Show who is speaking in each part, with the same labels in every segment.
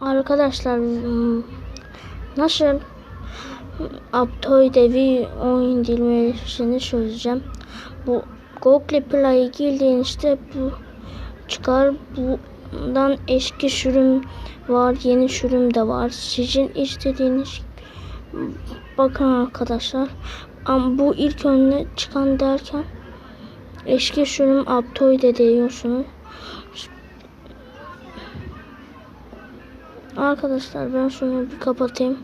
Speaker 1: Arkadaşlar hmm, nasıl Aptoy devi oyun indirmesini çözeceğim. Bu Google Play'e girdiğinizde bu çıkar. Bundan eski sürüm var, yeni sürüm de var. Sizin istediğiniz bakın arkadaşlar. Ama bu ilk önüne çıkan derken eski sürüm Aptoy de diyorsunuz. Arkadaşlar ben şunu bir kapatayım.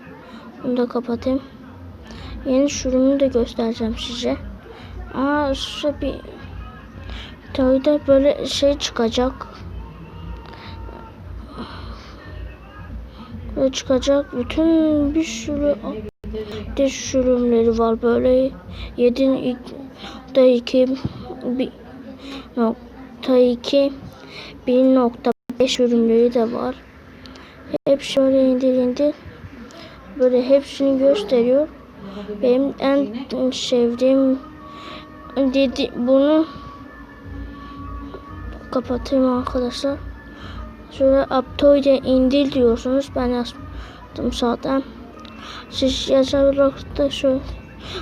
Speaker 1: Bunu da kapatayım. Yeni sürümünü de göstereceğim size. Aa size bir Toy'da böyle şey çıkacak. Böyle çıkacak. Bütün bir sürü de sürümleri var. Böyle 7.2 bir nokta 2 1.5 sürümleri de var. Hep şöyle indirildi. Böyle hepsini gösteriyor. Benim en sevdiğim dedi bunu kapatayım arkadaşlar. Şöyle Aptoide indir diyorsunuz. Ben yazdım zaten. Siz yazarak da şöyle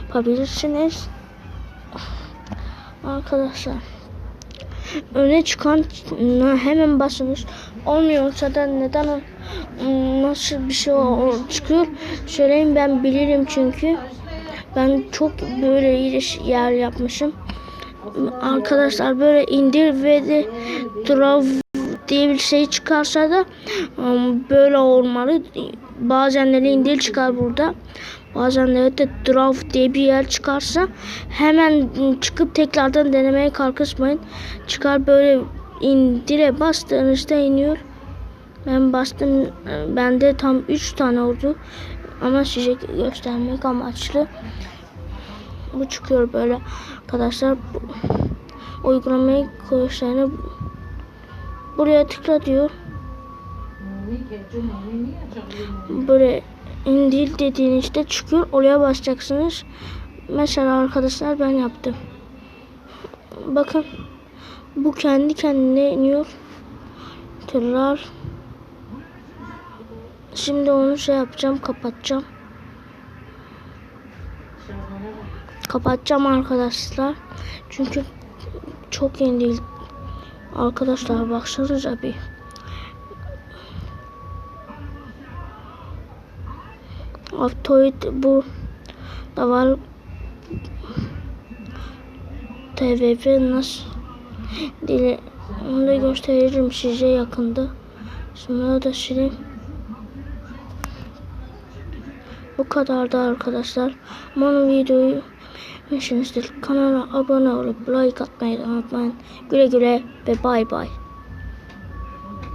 Speaker 1: yapabilirsiniz. Arkadaşlar öne çıkan hemen basınız. Olmuyorsa da neden nasıl bir şey çıkıyor söyleyin ben bilirim çünkü ben çok böyle yer yapmışım. Arkadaşlar böyle indir ve de draw diye bir şey çıkarsa da um, böyle olmalı. Bazenleri indir çıkar burada. Bazenleri de draft diye bir yer çıkarsa hemen çıkıp tekrardan denemeye kalkışmayın. Çıkar böyle indire bastığınızda iniyor. Ben bastım. Bende tam 3 tane oldu. Ama size göstermek amaçlı. Bu çıkıyor böyle arkadaşlar. Uygulamayı koyuşlarını buraya tıkla diyor. Böyle indir dediğinizde çıkıyor. Oraya basacaksınız. Mesela arkadaşlar ben yaptım. Bakın. Bu kendi kendine iniyor. Tekrar. Şimdi onu şey yapacağım. Kapatacağım. Kapatacağım arkadaşlar. Çünkü çok yeni değil. Arkadaşlar baksanıza bir. Aptoid bu da var. TVP nasıl dili onu da gösteririm size yakında. Şunları da sileyim. Bu kadar da arkadaşlar. Umarım videoyu beğenmişsinizdir. Kanala abone olup like atmayı unutmayın. Güle güle ve bay bay.